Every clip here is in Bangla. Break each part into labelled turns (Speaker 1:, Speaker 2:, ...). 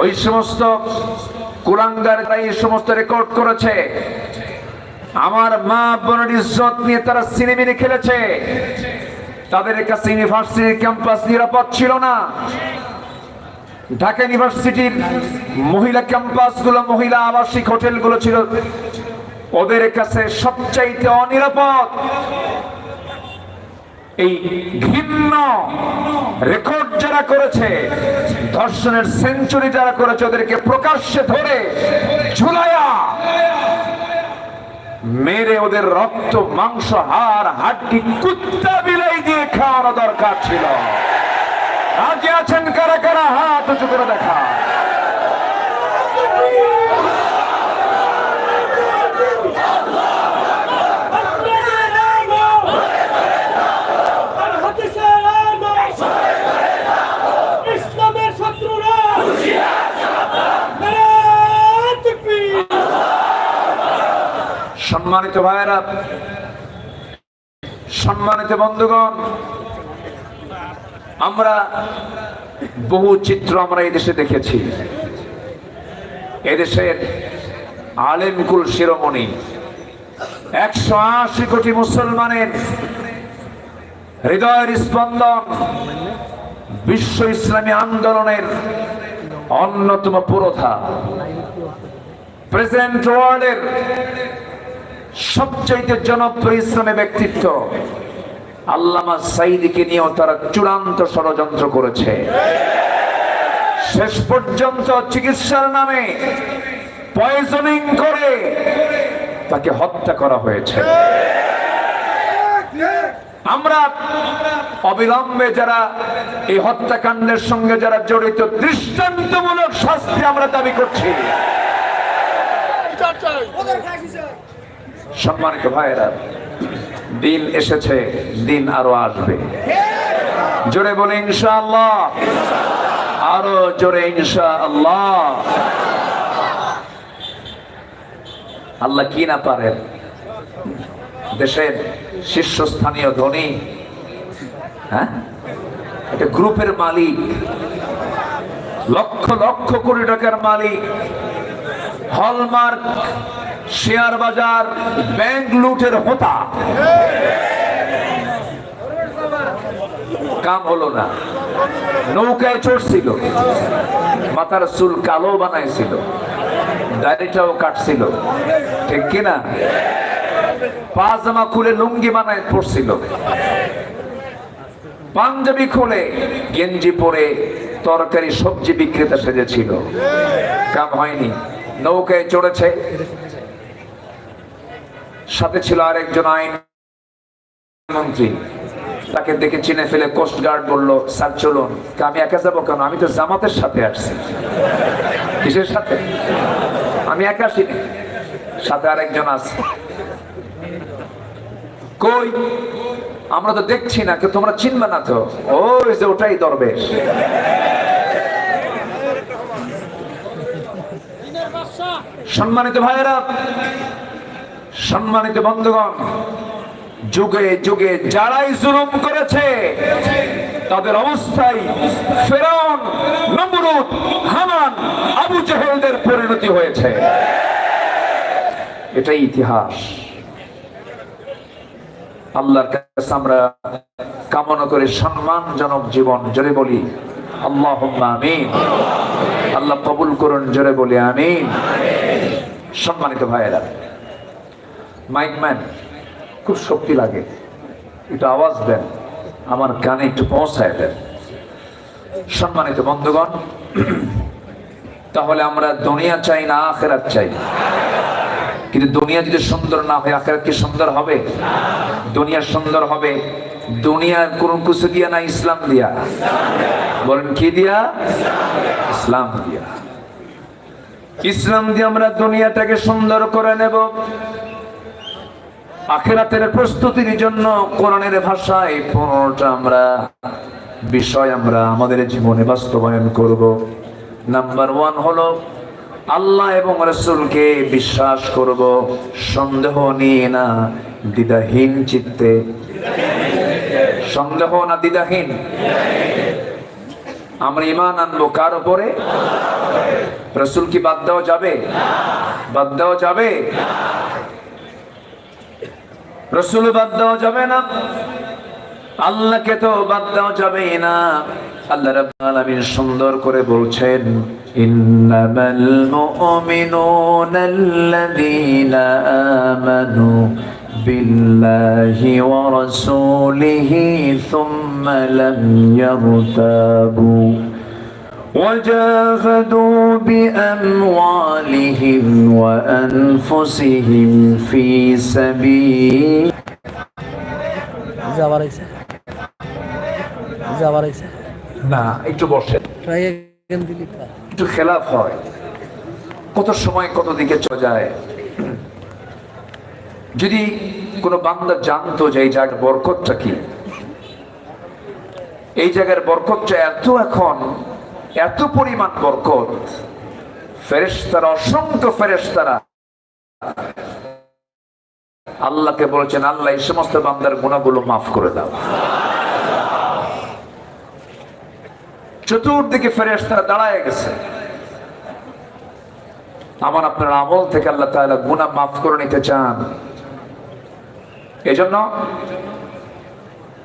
Speaker 1: ওই সমস্ত কুলাঙ্গার এই সমস্ত রেকর্ড করেছে। আমার মা বোনের ইজ্জত নিয়ে তারা সিনেমিনি খেলেছে। তাদের কাছে ইউনিভার্সিটির ক্যাম্পাস নিরাপদ ছিল না। ঢাকা ইউনিভার্সিটির মহিলা ক্যাম্পাসগুলো, মহিলা আবাসিক হোটেলগুলো ছিল। ওদের কাছে সবচাইতে অনিরাপদ এই ঘৃণ্য রেকর্ড যারা করেছে ধর্ষণের সেঞ্চুরি যারা করেছে, ওদেরকে প্রকাশ্যে ধরে ঝুলায়া মেরে ওদের রক্ত, মাংস, হাড়, হাড্ডি, কুত্তা বিলাই দিয়ে খাওয়ানো দরকার ছিল। রাজি আছেন কারা কারা? হাত উঁচু করে দেখা সম্মানিত ভাইয়েরা, সম্মানিত বন্ধুগণ, আমরা বহু চিত্র আমরা এদেশে দেখেছি। এদেশের আলেমকুল শিরোমণি, একশো আশি কোটি মুসলমানের হৃদয়ের স্পন্দন বিশ্ব ইসলামী আন্দোলনের অন্যতম পুরোধা প্রেসিডেন্ট ওয়ার্ল্ডের সবচাইতে জনপ্রিয় ইসলামী ব্যক্তিত্ব আল্লামা সাইদিকে নিয়েও তারা চূড়ান্ত ষড়যন্ত্র করেছে। শেষ পর্যন্ত চিকিৎসার নামে পয়জনিং করে তাকে হত্যা করা হয়েছে। আমরা অবিলম্বে যারা এই হত্যাকাণ্ডের সঙ্গে যারা জড়িত, দৃষ্টান্তমূলক শাস্তি আমরা দাবি করছি। সম্মানিত ভাইয়েরা, দিন এসেছে, দিন আরও আসবে। জোরে বলে ইনশাআল্লাহ। আরও জোরে, ইনশাআল্লাহ। আল্লাহ কি না পারেন? দেশের শীর্ষস্থানীয় ধনী হ্যাঁ? এটা গ্রুপের মালিক, লক্ষ লক্ষ কোটি টাকার মালিক, হলমার্ক শেয়ার বাজার, ব্যাংক লুটের হোতা। কাম হলো না। নৌকায় চড়ছিল। মাথার চুল কালো বানাইছিল। দাড়িটাও কাটছিল। ঠিক কিনা? পাজামা খুলে লুঙ্গি বানায় পড়ছিল পাঞ্জাবি খুলে গেঞ্জি পরে তরকারি, সবজি বিক্রেতা সেজেছিল। কাম হয়নি। নৌকায় চড়েছে। সাথে ছিল আরেকজন আইন মন্ত্রী। তাকে দেখে চিনে ফেলে কোস্ট গার্ড বলল, স্যার, চলুন। আমি একা যাব কেন? আমি তো জামাতের সাথে আসছি কিসের সাথে? আমি একা আসিনি। সাথে আরেকজন আছে। কই? আমরা তো দেখছি না, কেউ তোমরা চিনবে না তো? ওই যে ওটাই দরবেশ। সম্মানিত ভাইয়েরা সম্মানিত বন্ধুগণ, যুগে যুগে যারাই জুলুম করেছে, তাদের অবস্থায় ফেরাউন, নমরুদ হামান আবু জেহেলদের পরিণতি হয়েছে। এটাই ইতিহাস। আল্লাহর কাছে আমরা কামনা করে সম্মানজনক জীবন জোরে বলি আল্লাহ আমিন। আল্লাহ কবুল করুন, জোরে বলি, আমিন। সম্মানিত ভাইয়েরা মাইকম্যান খুব শক্তি লাগে। একটু আওয়াজ দেন, আমার গানে একটু পৌঁছায় দেন। সম্মানিত বন্ধুগণ, তাহলে আমরা দুনিয়া চাই না আখেরাত চাই? কিন্তু দুনিয়া যদি সুন্দর না হয়, আখেরাত কি সুন্দর হবে? দুনিয়া সুন্দর হবে দুনিয়ার কোন কিছু দিয়া না, ইসলাম দিয়া? বলেন, কি দিয়া? ইসলাম দিয়া। ইসলাম দিয়ে আমরা দুনিয়াটাকে সুন্দর করে নেব। আখেরাতের প্রস্তুতির জন্য কোরআনের ভাষায় পনেরোটা আমরা বিষয় আমরা আমাদের জীবনে বাস্তবায়ন করব। নাম্বার ওয়ান হলো, আল্লাহ এবং রসুলকে বিশ্বাস করব, সন্দেহ নিয়ে না দ্বিধাহীন চিত্তে। সন্দেহ না দ্বিধাহীন। আমরা ইমান আনব কার উপরে? রসুল কি বাদ দেওয়া যাবে? বাদ দেওয়া যাবে? রসুল বাদ দেওয়া যাবে না। আল্লাহকে তো বাদ দেওয়া যাবে না। আল্লাহ রাব্বুল আলামিন সুন্দর করে বলছেন, ইন্নামাল মুমিনুনা আল্লাযীনা আমানু বিল্লাহি ওয়া রাসূলিহি সুম্মা লাম ইয়ারতাবু وجاهدوا بأموالهم وأنفسهم في سبيل
Speaker 2: যাবার আইছে যাবার আইছে
Speaker 1: না একটু বসেন
Speaker 2: ট্রাই এগেন দিলি কা
Speaker 1: একটু খেলাফ হয় কত সময় কত দিকে চলে যায় যদি কোনো বান্দা জানতো যে এই জায়গার বরকতটা কি এই জায়গার বরকতটা এত এখন এত পরিমাণ বরকত। ফেরেশতারা, অসংখ্য ফেরেশতারা। আল্লাহকে বলেছেন, আল্লাহ, এই সমস্ত বান্দার গুণাগুলো মাফ করে দাও। চতুর্দিকে ফেরেশতারা দাঁড়ায় গেছে। আমার আপনার আমল থেকে আল্লাহ তাআলা গুনাহ মাফ করে নিতে চান। এজন্য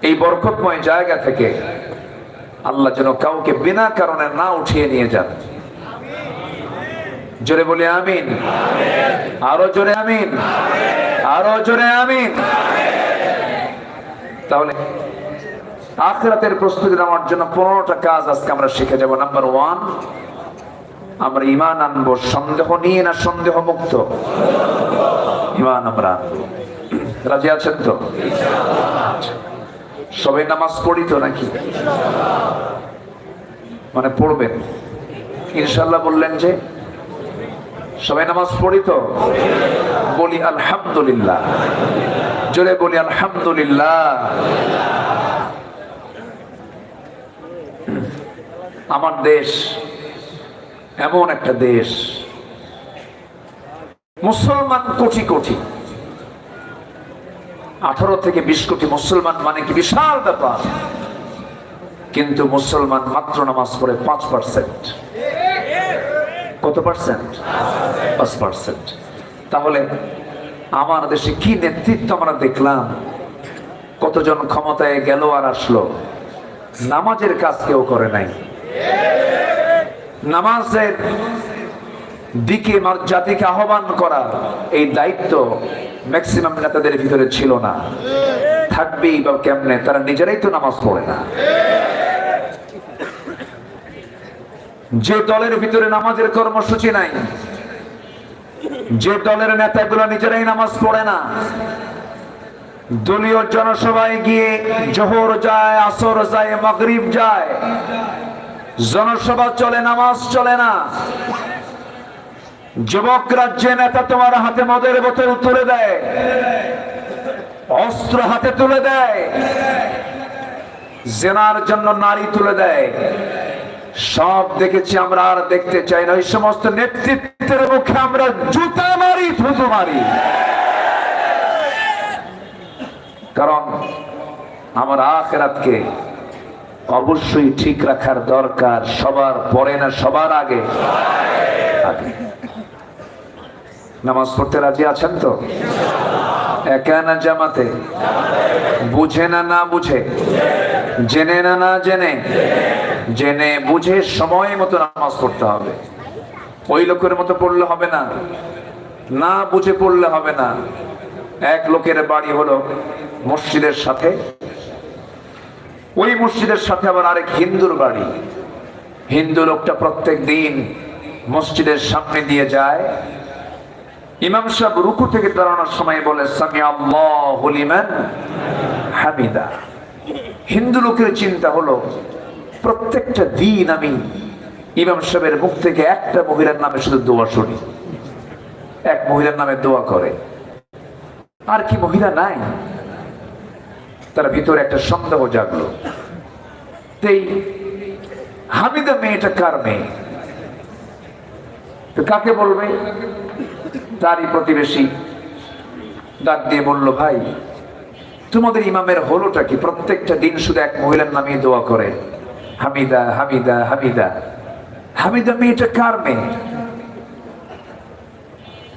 Speaker 1: এই বরকতময় জায়গা থেকে আল্লাহ যেন কাউকে বিনা কারণে না উঠিয়ে নিয়ে যান। জোরে বলি আমিন। আরও জোরে আমিন। আরও জোরে আমিন। তাহলে আখরাতের প্রস্তুতি নেওয়ার জন্য পনেরোটা কাজ আজকে আমরা শিখে যাব। নাম্বার ওয়ান আমরা ইমান আনব, সন্দেহ নিয়ে না সন্দেহ মুক্ত ইমান আমরা আনব। রাজি আছেন তো? সবাই নামাজ পড়ি তো নাকি? মানে পড়বেন। ইনশাল্লাহ বললেন যে সবাই নামাজ পড়ি তো? বলি আলহামদুলিল্লাহ। জোরে বলি আলহামদুলিল্লাহ। আমার দেশ এমন একটা দেশ। মুসলমান কোটি কোটি। আঠারো থেকে বিশ কোটি মুসলমান মানে কি বিশাল ব্যাপার। কিন্তু মুসলমান মাত্র নামাজ পড়ে পাঁচ পার্সেন্ট। কত পার্সেন্ট? পাঁচ পার্সেন্ট। তাহলে আমার দেশে কি নেতৃত্ব আমরা দেখলাম? কতজন ক্ষমতায় গেল আর আসলো? নামাজের কাজ কেউ করে নাই। নামাজের দিকে জাতিকে আহ্বান করা এই দায়িত্ব ম্যাক্সিমাম নেতাদের ভিতরে ছিল না। থাকবেই বা কেমনে? তারা নিজেরাই তো নামাজ পড়ে না। যে দলের ভিতরে নামাজের কর্মসূচি নাই, যে দলের নেতাগুলো নিজেরাই নামাজ পড়ে না, দলীয় জনসভায় গিয়ে জোহর যায়, আসর যায়, মাগরিব যায়, জনসভা চলে, নামাজ চলে না। যুবক রাজ্যে নেতা তোমার হাতে মদের বোতল তুলে দেয়। অস্ত্র হাতে তুলে দেয়। জেনার জন্য নারী তুলে দেয়। সব দেখেছি আমরা, আর দেখতে চাই না। ওই সমস্ত নেতৃত্বের মুখে আমরা জুতা মারি, থুতু মারি। কারণ আমার আখেরাতকে অবশ্যই ঠিক রাখার দরকার। সবার পরে না, সবার আগে। আগে। নামাজ পড়তে রাজি আছেন তো? একা জামাতে? বুঝে না না বুঝে? জেনে না না জেনে? জেনে বুঝে সময় মতো নামাজ পড়তে হবে। ওই লোকের মতো পড়লে হবে না। না বুঝে পড়লে হবে না। এক লোকের বাড়ি হলো মসজিদের সাথে। ওই মসজিদের সাথে আবার আরেক হিন্দুর বাড়ি। হিন্দু লোকটা প্রত্যেক দিন মসজিদের সামনে দিয়ে যায়। ইমাম সাহেব রুকু থেকে দাঁড়ানোর সময় বলে আল্লাহু হামিদা। হিন্দু লোকের চিন্তা হলো, প্রত্যেকটা দিন আমি ইমাম সাহেবের মুখ থেকে একটা মহিলার নামে শুধু দোয়া শুনি। এক মহিলার নামে দোয়া করে। আর কি মহিলা নাই? তার ভিতরে একটা সন্দেহ জাগলো। তো এই হামিদা মেয়েটা কার মেয়ে? কাকে বলবে? তারই প্রতিবেশী। ডাক দিয়ে বলল, ভাই, তোমাদের ইমামের হলোটা কি? প্রত্যেকটা দিন শুধু এক মহিলার নামে দোয়া করে। হামিদা হামিদা হামিদা। হামিদা মেয়েটা কার মেয়ে?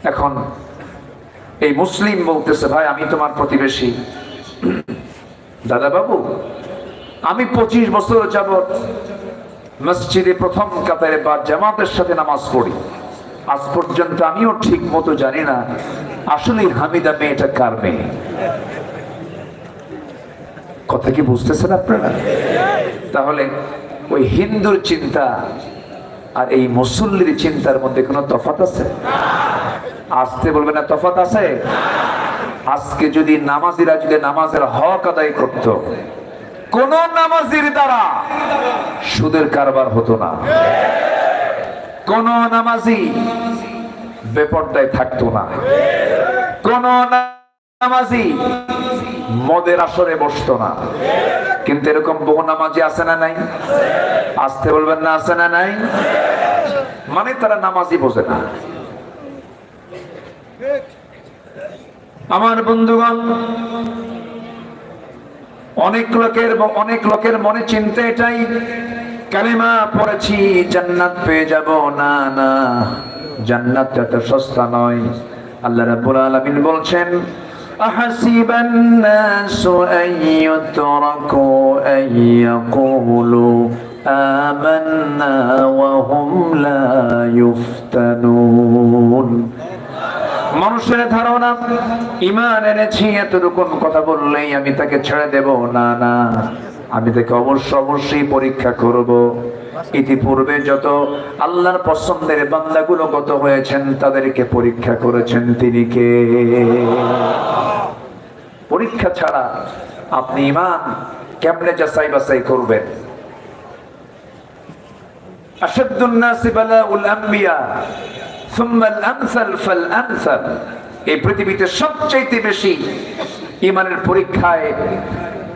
Speaker 1: এখন এই মুসলিম বলতেছে, ভাই, আমি তোমার প্রতিবেশী। দাদা বাবু আমি পঁচিশ বছর যাবত মসজিদে প্রথম কাতারে বা জামাতের সাথে নামাজ পড়ি। আজ পর্যন্ত আমিও ঠিক মতো জানি না আসলে হামিদা মেয়েটা কার মেয়ে? কথা কি বুঝতেছেন আপনারা? তাহলে ওই হিন্দুর চিন্তা আর এই মুসল্লির চিন্তার মধ্যে কোনো তফাত আছে? আসতে বলবে না তফাত আছে? আজকে যদি নামাজিরা যদি নামাজের হক আদায় করত, কোন নামাজির দ্বারা সুদের কারবার হতো না। কোন নামাজি বেপর্দায় থাকতো না। কোন নামাজি মদের আসরে বসতো না। কিন্তু এরকম বহু নামাজি আছে না নাই? আসতে বলবেন না, আছে না নাই? মানে তারা নামাজি বোঝে না। আমার বন্ধুগণ, অনেক লোকের অনেক লোকের মনে চিন্তা এটাই কালিমা পড়েছি জান্নাত পেয়ে যাব না না জান্নাত এত সস্তা নয় আল্লাহ রাব্বুল আলামিন বলছেন أحسب الناس أن يتركوا أن يقولوا آمنا وهم لا يفتنون মানুষের ধারণা ইমান এনেছি এতটুকুন কথা বললেই আমি তাকে ছেড়ে দেব না না আমি তাকে অবশ্য অবশ্যই পরীক্ষা করব। ইতিপূর্বে যত আল্লাহর পছন্দের বান্দাগুলো গত হয়েছেন, তাদেরকে পরীক্ষা করেছেন তিনি কে? পরীক্ষা ছাড়া আপনি ইমান কেমনে যাচাই বাছাই করবেন? এই পৃথিবীতে সবচাইতে বেশি ইমানের পরীক্ষায়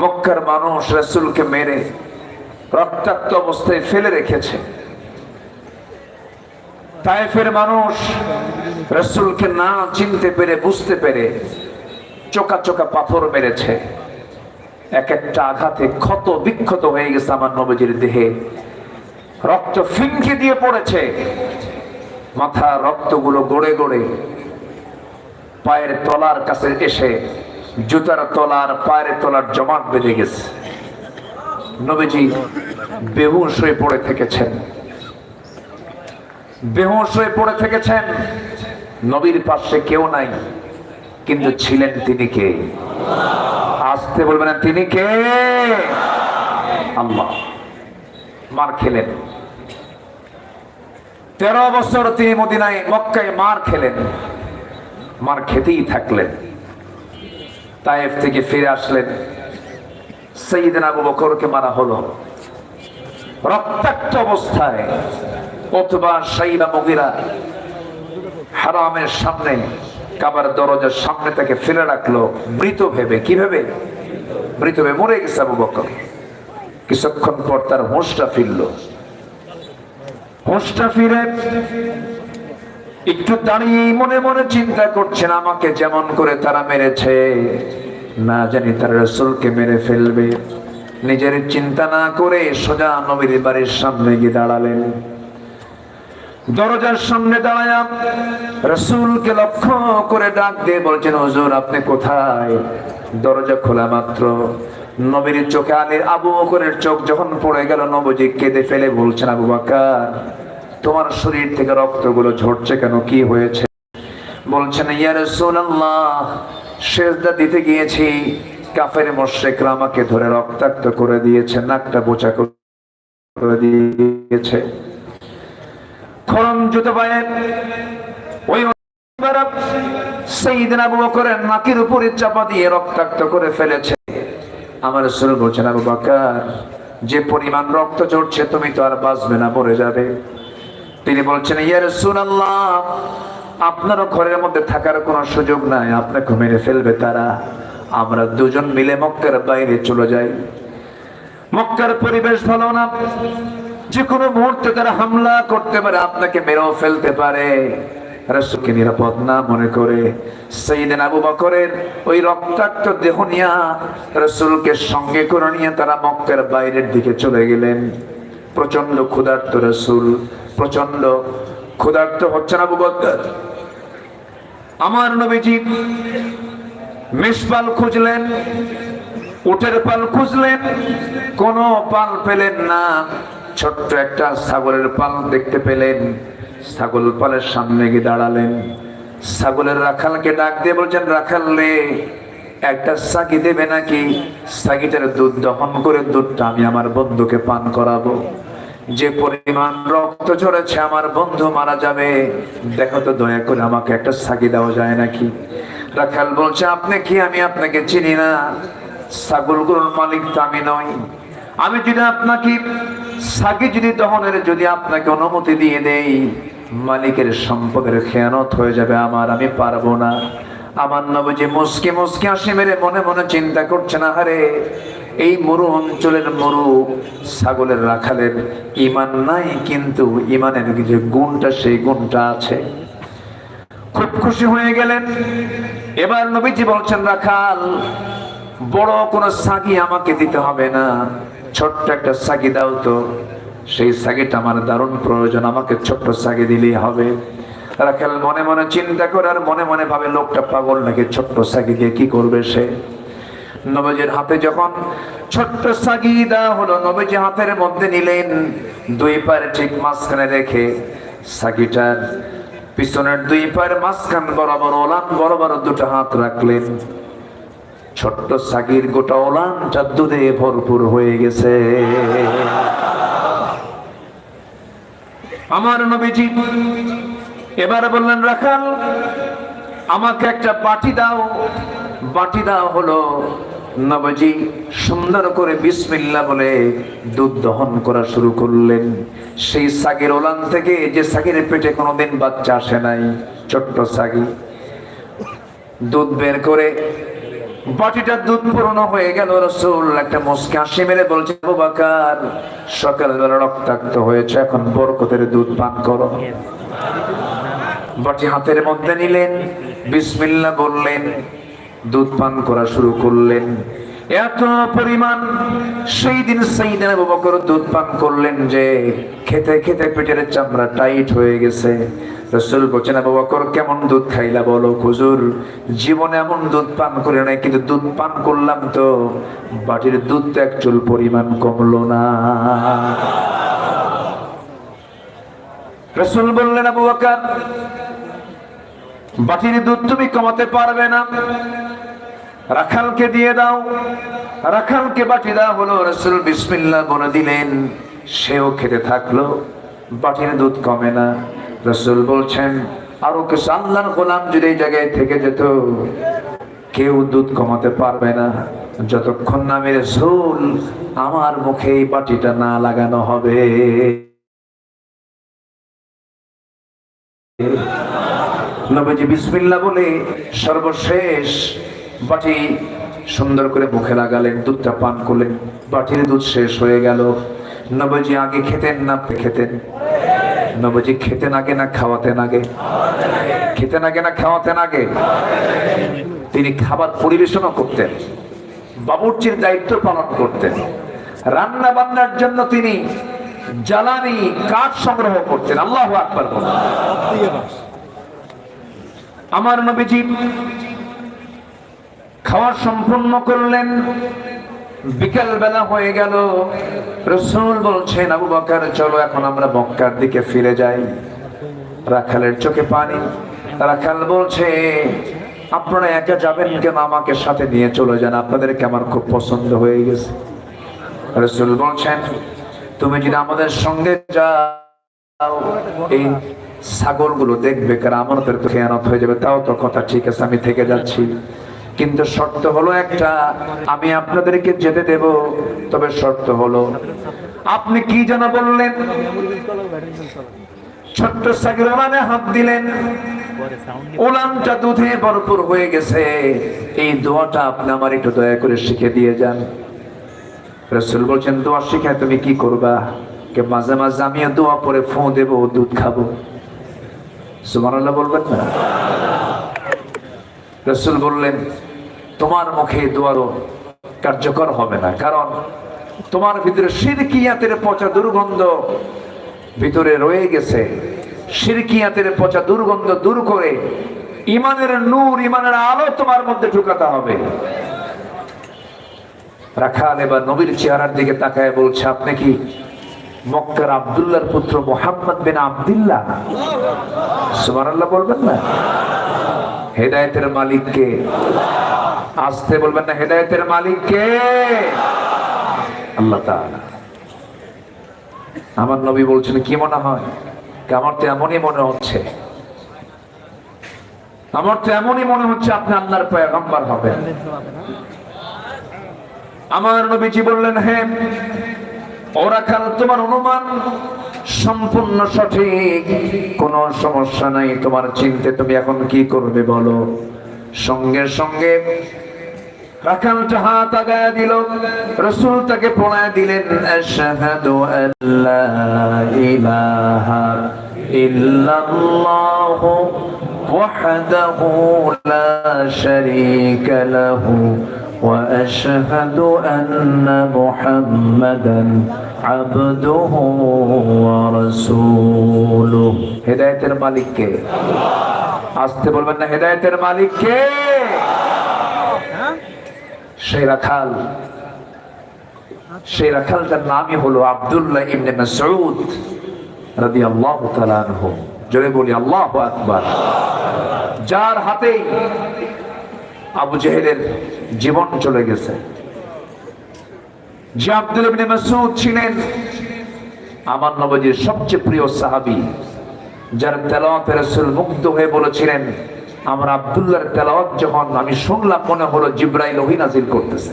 Speaker 1: মক্কার মানুষ রসুলকে মেরে রক্তাক্ত অবস্থায় ফেলে রেখেছে। তাইফের মানুষ রসুলকে না চিনতে পেরে, বুঝতে পেরে চোকা চোকা পাথর মেরেছে। এক একটা আঘাতে ক্ষত বিক্ষত হয়ে গেছে আমার নবজির দেহে। রক্ত ফিনকে দিয়ে পড়েছে। মাথা রক্তগুলো গড়ে গড়ে পায়ের তলার কাছে এসে জুতার তলার, পায়ের তলার জমাট বেঁধে গেছে। নবীজি বেহুশ হয়ে পড়ে থেকেছেন। বেহুশ হয়ে পড়ে থেকেছেন। নবীর পাশে কেউ নাই, কিন্তু ছিলেন তিনি কে? আসতে বলবেন তিনি কে? আল্লাহ। মার খেলেন। তেরো বছর তিনি মদিনায়, মক্কায় মার খেলেন। মার খেতেই থাকলেন। তায়েফ থেকে ফিরে আসলেন। সঈদিন আবু বকরকে মারা হলো। রক্তাক্ত অবস্থায় অথবা সাইবা মগিরা হারামের সামনে, কাবার দরজার সামনে তাকে ফেলে রাখল। মৃত ভেবে, কি ভেবে? মৃত ভেবে মরে গেছে আবু বকর। কিছুক্ষণ পর তার হোঁশটা ফিরল। হোঁশটা ফিরে একটু দাঁড়িয়ে মনে মনে চিন্তা করছেন, আমাকে যেমন করে তারা মেরেছে। না জানি তারা রসুলকে মেরে ফেলবে। নিজের চিন্তা না করে সোজা নবীর বাড়ির সামনে গিয়ে দাঁড়ালেন। দরজার সামনে দাঁড়ায় রসুলকে লক্ষ্য করে ডাক দিয়ে বলছেন, হুজুর, আপনি কোথায়? দরজা খোলা মাত্র। নবীর চোখে আলীর আবু করে চোখ যখন পড়ে গেল, নবজি কেঁদে ফেলে বলছেন, আবু বাকার তোমার শরীর থেকে রক্তগুলো ঝরছে কেন? কি হয়েছে? বলছেন, ইয়া দিতে গিয়েছি। কাফের মুশরিকরা আমাকে ধরে রক্তাক্ত করে দিয়েছে, নাকটা বোচা করে দিয়েছে। যে পরিমাণ রক্ত ঝরছে, তুমি তো আর বাঁচবে না, মরে যাবে। তিনি বলছেন, ইয়া রাসূলুল্লাহ, আপনারও ঘরের মধ্যে থাকার কোনো সুযোগ নাই, আপনাকে মেরে ফেলবে তারা। আমরা দুজন মিলে মক্কার বাইরে চলে যাই। মক্কার পরিবেশ ভালো না। যে কোনো মুহূর্তে তারা হামলা করতে পারে, আপনাকে মেরেও ফেলতে পারে। রাসূলকে নিরাপদ না মনে করে সাইয়েদনা আবু বকরের ওই রক্তাক্ত দেহ নিয়ে রাসূলকে সঙ্গে করে নিয়ে তারা মক্কার বাইরের দিকে চলে গেলেন। প্রচণ্ড ক্ষুধার্ত রাসূল প্রচণ্ড ক্ষুধার্ত হচ্ছেন আবু বকর? আমার নবীজি মেষপাল খুঁজলেন, উটের পাল খুঁজলেন, কোন পাল পেলেন না। ছোট্ট একটা ছাগলের পাল দেখতে পেলেন, ছাগল পালের সামনে গিয়ে দাঁড়ালেন। ছাগলের রাখালকে ডাক দিয়ে বলছেন, রাখাল রে, একটা সাকি দেবে নাকি? সাকিটার দুধ দহন করে দুধটা আমি আমার বন্ধুকে পান করাবো। যে পরিমাণ রক্ত ঝরেছে, আমার বন্ধু মারা যাবে। দেখো তো দয়া করে আমাকে একটা সাকি দেওয়া যায় নাকি? রাখাল বলছে, আপনি কি? আমি আপনাকে চিনি না। ছাগলগুলোর মালিক তো আমি নই। আমি যদি আপনাকে সাকি যদি দহনের যদি আপনাকে অনুমতি দিয়ে দেই, মালিকের সম্পদের খেয়ানত হয়ে যাবে আমার, আমি পারব না। আমার নবজি মুসকি মুসকি হাসি মেরে মনে মনে চিন্তা করছে না হারে এই মরু অঞ্চলের মরু ছাগলের রাখালের ইমান নাই, কিন্তু ইমানের যে গুণটা, সেই গুণটা আছে। খুব খুশি হয়ে গেলেন। এবার নবীজি বলছেন, রাখাল, বড় কোনো সাগি আমাকে দিতে হবে না। ছোট্ট একটা সাগি দাও তো। সেই সাগিটা আমার দারুণ প্রয়োজন। আমাকে ছোট্ট সাগি দিলেই হবে। রাখাল মনে মনে চিন্তা করে আর মনে মনে ভাবে, লোকটা পাগল নাকি? ছোট্ট সাগি দিয়ে কি করবে সে? নবজের হাতে যখন ছোট্ট সাগি দেওয়া হলো, নবজি হাতের মধ্যে নিলেন, দুই পায়ের ঠিক মাঝখানে রেখে সাগিটার পিছনের দুই পায়ের মাঝখান বরাবর ওলান বড় দুটো হাত রাখলেন। ছোট্ট সাগির গোটা ওলানটা দুধে ভরপুর হয়ে গেছে। আমার নবীজি এবার বললেন, রাখাল, আমাকে একটা বাটি দাও। বাটি দাও হলো নবজি সুন্দর করে বিসমিল্লা বলে দুধ দহন করা শুরু করলেন। সেই সাগের ওলান থেকে যে সাগের পেটে কোনোদিন বাচ্চা আসে নাই, ছোট্ট সাগি। দুধ বের করে বাটিটা দুধ পূর্ণ হয়ে গেল রসুল। একটা মুসকে হাসি মেরে বলছে বাকার, সকালবেলা রক্তাক্ত হয়েছে, এখন বরকতের দুধ পান করো। বাটি হাতের মধ্যে নিলেন, বিসমিল্লা বললেন দুধ পান করা শুরু করলেন। এত পরিমাণ, সেই দিন সেই দিন দুধ পান করলেন যে খেতে খেতে পেটের চামড়া টাইট হয়ে গেছে। রসুল বলছেন, আবু কেমন দুধ খাইলা বলো হুজুর? জীবনে এমন দুধ পান করে নাই, কিন্তু দুধ পান করলাম তো বাটির দুধ তো একচুল পরিমাণ কমলো না। রসুল বললেন, আবু বকর বাটির দুধ তুমি কমাতে পারবে না। রাখালকে দিয়ে দাও। রাখালকে বাটি দাও হলো। রসুল বিসমিল্লাহ বলে দিলেন, সেও খেতে থাকল, বাটির দুধ কমে না। রসুল বলছেন, আরও কিছু আল্লাহর গোলাম যদি এই জায়গায় থেকে যেত, কেউ দুধ কমাতে পারবে না। যতক্ষণ না মেরে ঝোল আমার মুখে এই বাটিটা না লাগানো হবে। নবীজি বিসমিল্লা বলে সর্বশেষ বাটি সুন্দর করে মুখে লাগালেন, দুধটা পান করলেন, বাটির দুধ শেষ হয়ে গেল। নবজি আগে খেতেন না খেতেন। নবজি খেতেন আগে না খাওয়াতেন আগে? খেতেন আগে না খাওয়াতেন আগে? তিনি খাবার পরিবেশনও করতেন, বাবুর্চির দায়িত্ব পালন করতেন। রান্না বান্নার জন্য তিনি জ্বালানি কাঠ সংগ্রহ করতেন। আল্লাহ আকবার বলুন। আমার নবীজি খাওয়া সম্পূর্ণ করলেন। বিকেল বেলা হয়ে গেল। রসুল বলছেন, আবু বকর, চলো এখন আমরা মক্কার দিকে ফিরে যাই। রাখালের চোখে পানি। রাখাল বলছে, আপনারা একা যাবেন কেন? আমাকে সাথে নিয়ে চলে যান। আপনাদেরকে আমার খুব পছন্দ হয়ে গেছে। রসুল বলছেন, তুমি যদি আমাদের সঙ্গে যাও, এই ছাগলগুলো দেখবে কারণ আমাদের তো খেয়ানত হয়ে যাবে। তাও তো কথা ঠিক আছে, আমি থেকে যাচ্ছি। কিন্তু শর্ত হলো একটা, আমি আপনাদেরকে যেতে দেব, তবে শর্ত হলো, আপনি কি যেন বললেন? ছোট্ট সাগর মানে হাত দিলেন। উলানটা দুধে ভরপুর হয়ে গেছে। এই দোয়াটা আপনি আমার একটু দয়া করে শিখে দিয়ে যান। রসুল বলছেন, দোয়া শিখায় তুমি কি করবা? কে মাঝে মাঝে আমিও দোয়া পরে ফোঁ দেবো, দুধ খাব। সুমানাল্লাহ বলবেন না? রসুল বললেন, তোমার মুখে দোয়ারও কার্যকর হবে না। কারণ তোমার ভিতরে সিরকিয়াতের পচা দুর্গন্ধ ভিতরে রয়ে গেছে। সিরকিয়াতের পচা দুর্গন্ধ দূর করে ইমানের নূর, ইমানের আলো তোমার মধ্যে ঢুকাতে হবে। রাখাল এবার নবীর চেহারার দিকে তাকায় বলছে, আপনি কি মক্কার আব্দুল্লাহর পুত্র মোহাম্মদ বিন আব্দুল্লাহ। সুবহানাল্লাহ বলবেন না? হেদায়েতের মালিক কে আসতে বলবেন না হেদায়েতের মালিক কে আল্লাহ আমার নবী বলছেন, কি মনে হয়? আমার তো এমনই মনে হচ্ছে। আমার তো এমনই মনে হচ্ছে আপনি আল্লাহর পয়গম্বর হবেন। আমার নবীজি বললেন হ্যাঁ ওরা খাল তোমার অনুমান সম্পূর্ণ সঠিক। কোনো সমস্যা নাই, তোমার চিনতে তুমি এখন কি করবে বলো? সঙ্গে সঙ্গে রাখালটা হাত দিল, রসুল তাকে পড়ায় দিলেন, আশহাদু আল্লা ইলাহা ইল্লাল্লাহু ওয়াহদাহু লা শারীকা وأشهد أن محمدا عبده ورسوله হেদায়েতের মালিক কে আসতে বলবেন না হেদায়েতের মালিক কে সেই রাখাল সেই রাখালটার নামই হলো আব্দুল্লাহ ইবনে মাসউদ রাদিয়াল্লাহু তাআলা আনহু জোরে বলি আল্লাহু আকবার যার হাতেই আবু জেহেলের জীবন চলে গেছে। যে আব্দুল মাসউদ ছিলেন আমার নবীর সবচেয়ে প্রিয় সাহাবী, যার তেলাওয়াতে রাসূল মুগ্ধ হয়ে বলেছিলেন, আমার আব্দুল্লাহর তেলাওয়াত যখন আমি শুনলাম মনে হলো জিব্রাইল ওহী করতেছে।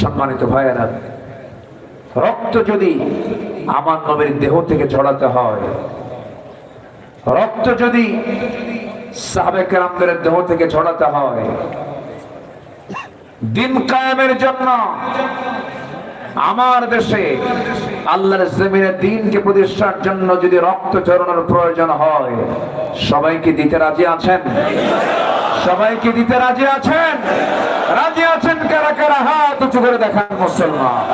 Speaker 1: সম্মানিত ভাইয়েরা, রক্ত যদি আমার নবীর দেহ থেকে ঝরাতে হয়, রক্ত যদি সাহাবে কেরামদের দেহ থেকে ঝরাতে হয়। দিন কায়েমের জন্য আমার দেশে আল্লাহর জমিনে দিনকে প্রতিষ্ঠার জন্য যদি রক্ত ঝরানোর প্রয়োজন হয় সবাইকে দিতে রাজি আছেন? সবাইকে দিতে রাজি আছেন? রাজি আছেন কারা কারা? হাত উঁচু করে দেখান মুসলমান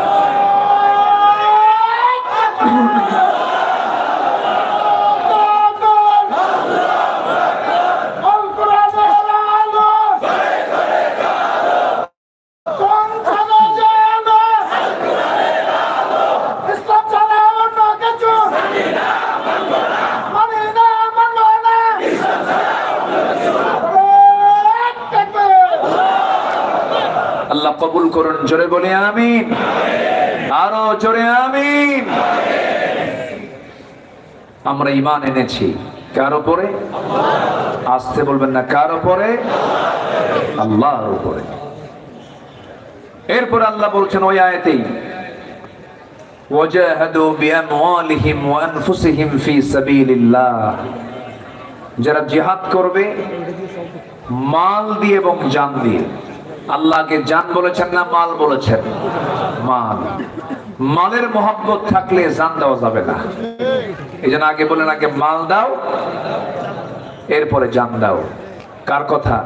Speaker 3: আল কোরআনের আলো কোন খানা জানো ইসলাম ছাড়া অন্য কিছু মানি না মানব না
Speaker 1: আল্লাহ কবুল করুন জোরে বলে আমিন আরো জোরে আমিন আমরা ইমান এনেছি কার উপরে আসতে বলবেন না কার উপরে আল্লাহর উপরে এরপর আল্লাহ বলছেন ওই আয়াতেই وجاهدوا بأموالهم وأنفسهم في سبيل الله যারা জিহাদ করবে মাল দিয়ে এবং জান দিয়ে আল্লাহকে জান বলেছেন না মাল বলেছেন? মাল। মালের মহব্বত থাকলে জান দেওয়া যাবে না। এই জন্য আগে বলেন আগে মাল দাও, এরপরে জান দাও। কার কথা?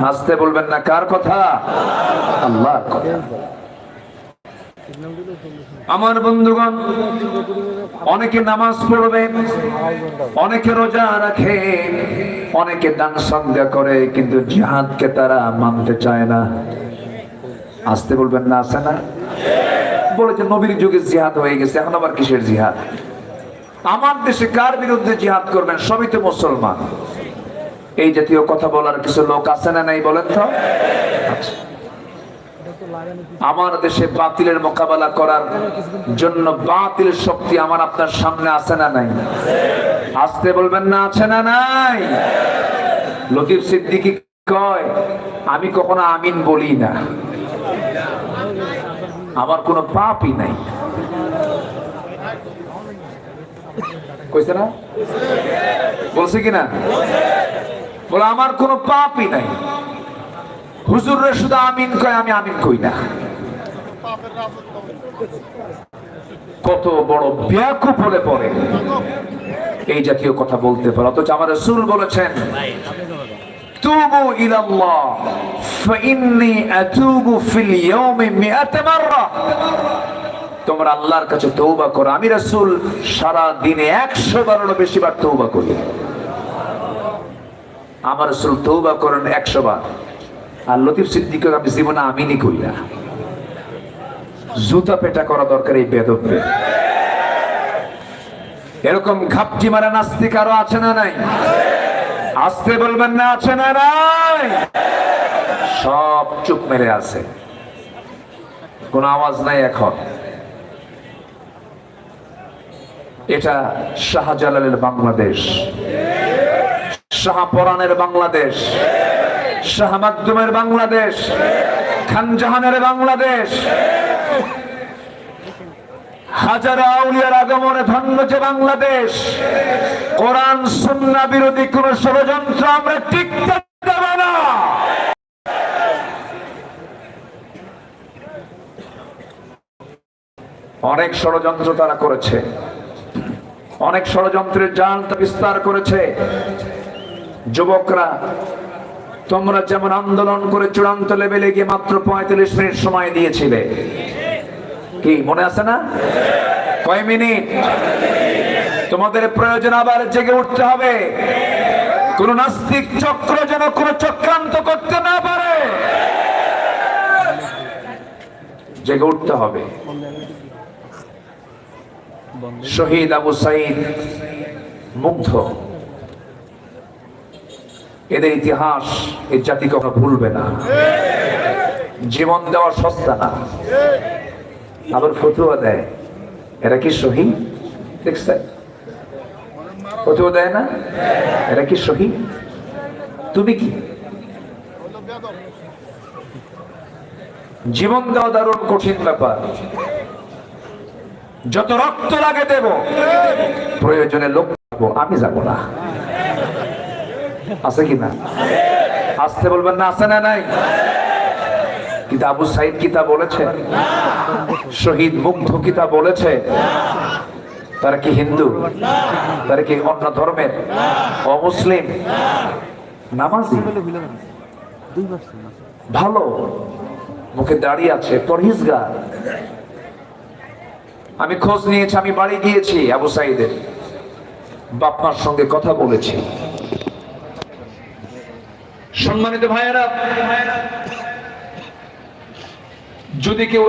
Speaker 1: হাসতে বলবেন না, কার কথা? আল্লাহ কথা। আমার বন্ধুগণ, অনেকে নামাজ পড়বে, অনেকে রোজা রাখে, অনেকে দান সংজ্ঞা করে, কিন্তু জিহাদকে তারা মানতে চায় না। আসতে বলবেন না, আসে না? বলেছে, নবীর যুগে জিহাদ হয়ে গেছে, এখন আবার কিসের জিহাদ? আমার দেশে কার বিরুদ্ধে জিহাদ করবেন? সবই তো মুসলমান। এই জাতীয় কথা বলার কিছু লোক আছে না নাই বলেন তো? আচ্ছা। আমার দেশে বাতিলের মোকাবেলা করার জন্য বাতিল শক্তি আমার আপনার সামনে আছে না নাই? আসতে বলবেন না, আছে না নাই? লতিফ সিদ্দিকি কয়, আমি কখনো আমিন বলি না। আমার কোনো পাপই নাই। বলছে কিনা? বলে আমার কোনো পাপই নাই। হুজুররা শুধু আমিন কয়, আমি আমিন কই না। কত বড় ব্যাকুপ হলে পড়ে এই জাতীয় কথা বলতে পারে, অথচ আমার রসুল বলেছেন, তুবু ইলাল্লাহ আতুবু ফিল ইয়াউমি মাররা। তোমরা আল্লাহর কাছে তৌবা করো। আমি রাসূল সারা দিনে 100 বারেরও বেশি বার তৌবা করি। আমার রাসূল তৌবা করেন 100 বার। আর লতিফ সিদ্দিক আমি জীবনে আমিনই করি না। জুতা পেটা করা দরকার এই বেদব্যে এরকম ঘাপটি মারা নাস্তিক আরও আছে না নাই? আসতে বলবেন না, আছে না নাই? সব চুপ মেরে আছে। কোন আওয়াজ নাই এখন। এটা শাহজালালের বাংলাদেশ। শাহপরানের বাংলাদেশ। শাহ বাংলাদেশ খানজাহানের বাংলাদেশ। অনেক ষড়যন্ত্র তারা করেছে। অনেক ষড়যন্ত্রের জাল বিস্তার করেছে। যুবকরা তোমরা যেমন আন্দোলন করে চূড়ান্ত লেভেলে গিয়ে মাত্র পঁয়তাল্লিশ মিনিট সময় দিয়েছিলে। কি, মনে আছে না? কয় মিনিট? তোমাদের প্রয়োজন আবার জেগে উঠতে হবে। কোন নাস্তিক চক্র যেন কোন চক্রান্ত করতে না পারে। জেগে উঠতে হবে। শহীদ আবু সাইদ মুগ্ধ। এদের ইতিহাস এই জাতি কখনো ভুলবে না। জীবন দেওয়া সস্তা না। আবার ফতুয়া দেয়। এরা কি দেখছেন ফতুয়া দেয় না? এরা কি শহীদ? তুমি কি? জীবন দেওয়া দারুণ কঠিন ব্যাপার। যত রক্ত লাগে দেব, প্রয়োজনে লোক আমি যাব না। আছে কি না? আসতে বলবেন না, আছে না নাই? কিন্তু আবু সাইদ কিতা বলেছে? শহীদ মুগ্ধ কিতা বলেছে? তারা কি হিন্দু? তারা কি অন্য ধর্মের? অমুসলিম? নামাজি? ভালো। মুখে দাঁড়িয়ে আছে, পরহিজগার। আমি খোঁজ নিয়েছি, আমি বাড়ি গিয়েছি আবু সাইদের। বাপমার সঙ্গে কথা বলেছি। সম্মানিত ভাইয়েরা যদি কেউ